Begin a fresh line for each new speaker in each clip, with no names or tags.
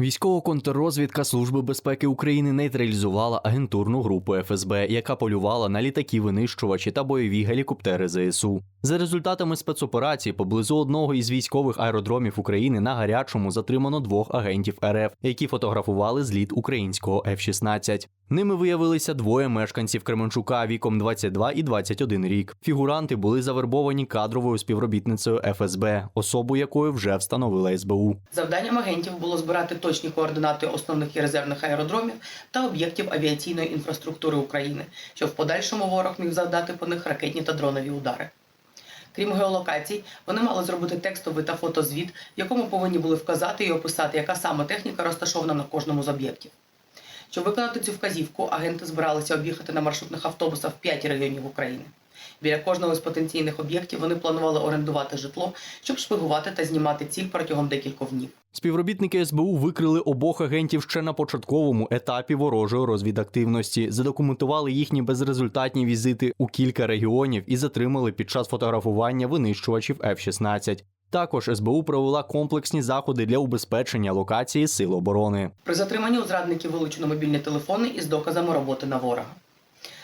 Військова контррозвідка Служби безпеки України нейтралізувала агентурну групу ФСБ, яка полювала на літаки винищувачі та бойові гелікоптери ЗСУ. За результатами спецоперації поблизу одного із військових аеродромів України на гарячому затримано двох агентів РФ, які фотографували зліт українського F-16. Ними виявилися двоє мешканців Кременчука віком 22 і 21 рік. Фігуранти були завербовані кадровою співробітницею ФСБ, особу якої вже встановила СБУ.
Завданням агентів було збирати точні координати основних і резервних аеродромів та об'єктів авіаційної інфраструктури України, щоб в подальшому ворог міг завдати по них ракетні та дронові удари. Крім геолокацій, вони мали зробити текстовий та фотозвіт, в якому повинні були вказати і описати, яка саме техніка розташована на кожному з об'єктів. Щоб виконати цю вказівку, агенти збиралися об'їхати на маршрутних автобусах в 5 регіонів України. Біля кожного з потенційних об'єктів вони планували орендувати житло, щоб шпигувати та знімати ціль протягом декількох днів.
Співробітники СБУ викрили обох агентів ще на початковому етапі ворожої розвідактивності, задокументували їхні безрезультатні візити у кілька регіонів і затримали під час фотографування винищувачів F-16. Також СБУ провела комплексні заходи для убезпечення локації сил оборони.
При затриманні у зрадників вилучено мобільні телефони із доказами роботи на ворога.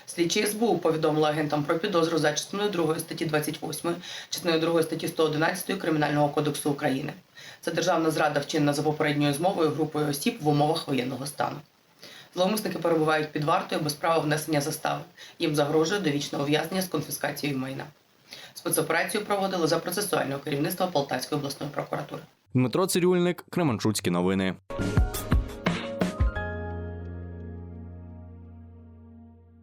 Слідчі СБУ повідомили агентам про підозру за частиною 2 статті 28, частиною 2 статті 111 Кримінального кодексу України. Це державна зрада вчинена за попередньою змовою групою осіб в умовах воєнного стану. Зловмисники перебувають під вартою без права внесення застави. Їм загрожує довічне ув'язнення з конфіскацією майна. Спецоперацію проводили за процесуального керівництва Полтавської обласної прокуратури.
Дмитро Цирюльник, Кременчуцькі новини.